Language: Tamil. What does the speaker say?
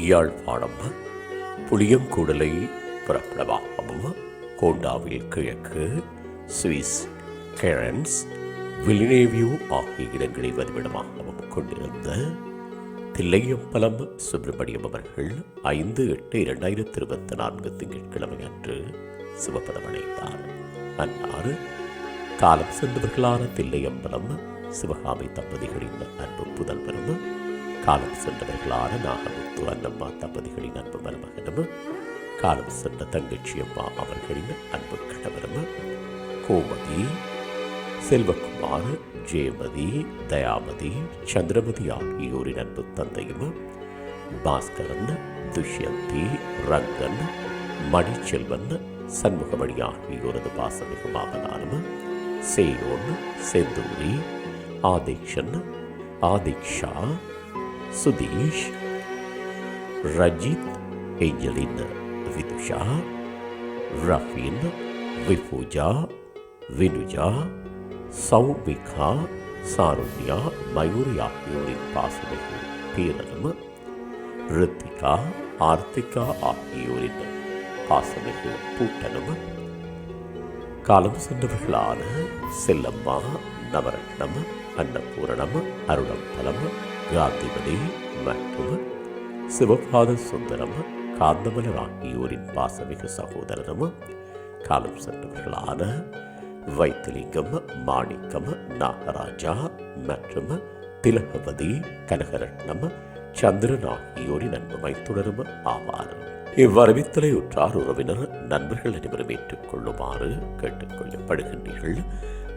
யாழ்ப்பாணம் புளியங்கூடலை புறப்படமாகவும் கோண்டாவில் கிழக்கு சுவிஸ் கேரன்ஸ் வில்லினேவியூ ஆகிய இடங்களை வதிவிடமாகவும் கொண்டிருந்த தில்லையம்பலம் சுப்பிரமணியம் அவர்கள் ஐந்து எட்டு இரண்டாயிரத்தி இருபத்தி நான்கு திங்கட்கிழமை அன்று சிவபதமடைந்தார் அன்னார் காலம் சென்றவர்களான தில்லையம்பலம் சிவகாமி தம்பதிகளின் அன்பு புதல்வரும் காலம் சென்றவர்களான நாகமுத்து அன்னம்மா தம்பதிகளின் அன்பு மருமகனும் காலம் சென்ற தங்கச்சி அம்மா அவர்களின் அன்பு கணவரும் கோமதி செல்வகுமார் ஜெயமதி தயாமதி சந்திரமதி ஆகியோரின் அன்பு தந்தையும் பாஸ்கரன் துஷ்யந்தி ரங்கன் மணிச்செல்வன் சண்முகமணி ஆகியோரது பாசமிகு மாமனாரும் சேயோன் செந்தூரி ஆதிக்ஷன் ஆதிக்ஷா சுதீஷ் ரஜித் ஏஞ்சலின் விதுஷா ரஃபீன் விபூஜா வினுஜா சௌமிகா சாருண்யா மயூரி ஆகியோரின் பாசனைகள் பேரனும் ரித்திகா ஆர்த்திகா ஆகியோரின் பாசனைகள் பூட்டனும் காலம் சென்றவர்களான செல்லம்மா நவரத்னம் அன்னபூரணம் அருணம்பலம் காந்திமதி மற்றும் சிவபாத சுந்தரம் காந்தமலர் ஆகியோரின் பாசமிகு சகோதரரும் காலம் சென்றவர்களான வைத்திலிங்கம் மாணிக்கம் நாகராஜா மற்றும் திலகவதி கனகரட்னம் சந்திரன் ஆகியோரின் அன்புமை தொடரும் ஆவார். இவ்வரவித்தலை உற்றார் உறவினர் நண்பர்கள் அனைவரும் ஏற்றுக்கொள்ளுமாறு கேட்டுக்கொள்ளப்படுகின்றீர்கள்.